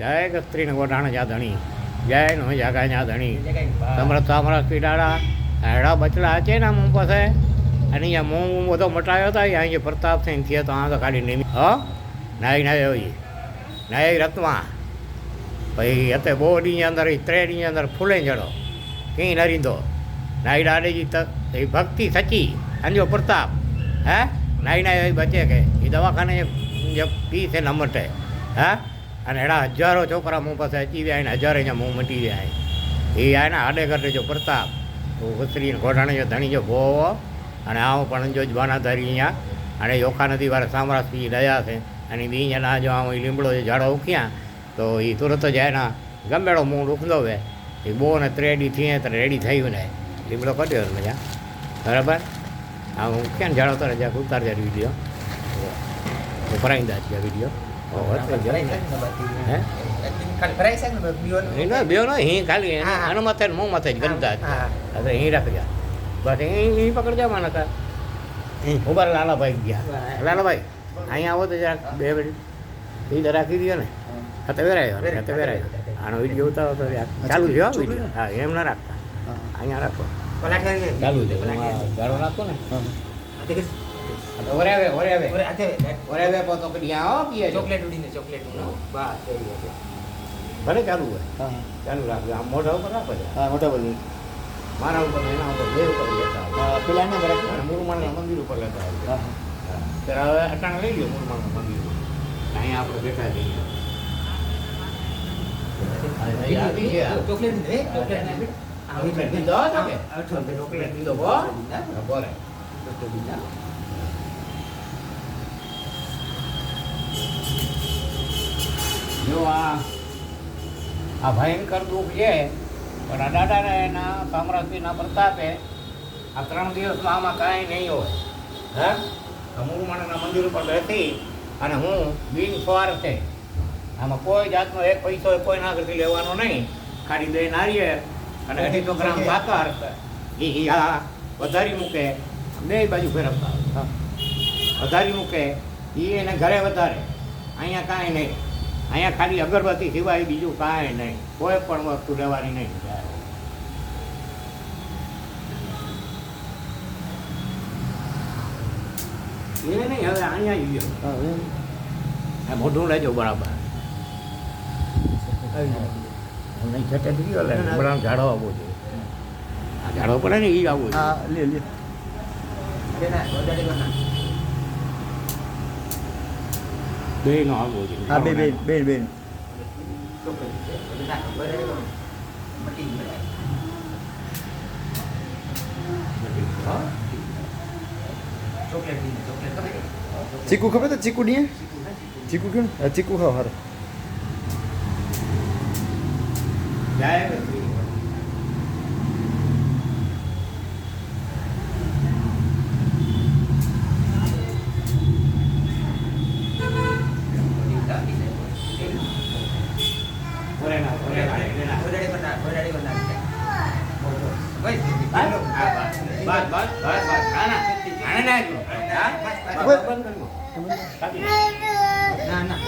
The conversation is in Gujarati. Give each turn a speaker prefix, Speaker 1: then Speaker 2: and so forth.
Speaker 1: જય કસ્ત્રીને ગોઠાણ જા ધણી જય નો જાગા જા ધણી તમારા સામરથ પીડાડા હેડા બચડા છે ને મું પાસે અને અહીંયા મું બધો મટાયો હતો અહીંયા પ્રતાપ સિંહ થયો તો આ તો ખાલી નિમિ હ? નાઈ નાય હોય નાય રત્વા. પછી બહુ ડીની અંદર ત્રેડીની અંદર ફૂલે જડો. કઈ નરીંદો નાઈ ડાડેજી એ ભક્તિ સચી. અંજો પ્રતાપ. હે? નાઈ નાય હોય બચે કે. એ દવાખાને જે પી છે ન મટે હા? અને એના હજારો છોકરા મું પાસે અચી ગયા ને હજારે અહીંયા મું મટી ગયા એ આને આડે કરે જો પ્રતાપ. ઉતરીને ઘોડાણે જો ધણી જો ભોવો. અને આવો પણ જો જવાનાધારી અહીંયા. અને યોખા નદી વારે સામરાસ પી દયા છે. અને બી અહીંયા ના જો ઈ લીમડો જે ઝાડો ઉખ્યા તો એ તુરત જ એના ગમેડો મું ઉખલો વે એ બહુ ને ત્રેડી થઈએ તો રેડી થયું ને. લીમડો કાઢ્યો ને મજા બરાબર? આ હું ક્યાં જાણો તો રજા ઉતાર જાય વીડિયો ભરાઈ દા છે વીડિયો હે?
Speaker 2: હા, હા.
Speaker 1: આનો માથે ને મોં માથે જ ગંદા
Speaker 2: હા.
Speaker 1: હવે અહીં રાખી જા બસ અહીં પકડજા માના કા ઊભા લાલાભાઈ ગયા. લાલાભાઈ અહીંયા આવો તો જરાક બે મિનિટ. એ રાખી દો ને. ખાતે વેરાયો ખાતે વેરાયો. આનો વીડિયો ઉતારો તો ચાલુ છે હો હા એમ ના રાખતા. અહીંયા રાખો. ચાલુ છે. હું ગાળો નાખો ને? આ તો ઓરે આવે. ઓરે આવે ઓરે પોતો કરી આવો પીએ છો.
Speaker 2: ચોકલેટ ઉડીને ચોકલેટ
Speaker 1: ભલે ચાલુ હોય. ચાલુ રાખજો. આમ મોઢા ઉપર રાખો છો.
Speaker 3: હા મોટા બોલી
Speaker 1: મારા ઉપર એના ઉપર બે ઉપર લેતા.
Speaker 3: પેલા ના બરાબર
Speaker 1: અને મુરમાણના મંદિર ઉપર લેતા આવજો.
Speaker 3: હા
Speaker 1: ત્યારે હવે અટાણ લઈ લ્યો મુરમાણ મંદિર અહીંયા આપણે બેઠા જઈએ
Speaker 2: ચોકલેટ ને ચોકલેટ
Speaker 1: ચોકલેટ દીધો ચોકલેટ દીધો. જો આ આ ભયંકર દુઃખ છે પણ આ દાદાને એના સામ્રાજ્યના પ્રતાપે આ ત્રણ દિવસમાં આમાં કાંઈ નહીં હોય. હા? આ મુરમાણના મંદિર ઉપર બેસી અને હું બિન સવાર છે. આમાં કોઈ જાતનો એક પૈસો કોઈ નાગરથી લેવાનો નહીં. ખાલી બે નારીએ અને અઢીસો ગ્રામ સાકર એ વધારી મૂકે. બે બાજુ ફેરવતા હા. વધારી મૂકે એ એને ઘરે વધારે. અહીંયા કાંઈ નહીં. અહીંયા ખાલી અગરબત્તી સિવાય બીજું કાંઈ નહીં. કોઈ પણ વસ્તુ લેવાની નહીં. એ નહીં હવે અહીંયા ગયો. મોઢું લેજો બરાબર. નહીં ઝાડો આવવો જોઈએ. આ ઝાડો પડે ને એ આવવું
Speaker 3: લે લે.
Speaker 1: બે નો આવવો જોઈએ
Speaker 3: હા બે બે બે બે? ચીકુ ખબર તો ચીકુ ડીએ ચીકુ કયો હા ચીકુ ખાવ હારે
Speaker 1: જય શ્રી ઓરેના, ઓરેના, ઓરેના.
Speaker 2: ઓરડાડી પર નાખ, ઓરડાડી પર નાખ. બસ.
Speaker 1: બસ, બસ, બસ, બસ, બસ. ના, ના. આને ના એટલો. હા? બસ, બસ, બંધ કરી દો. કાપી દો.
Speaker 2: ના ના.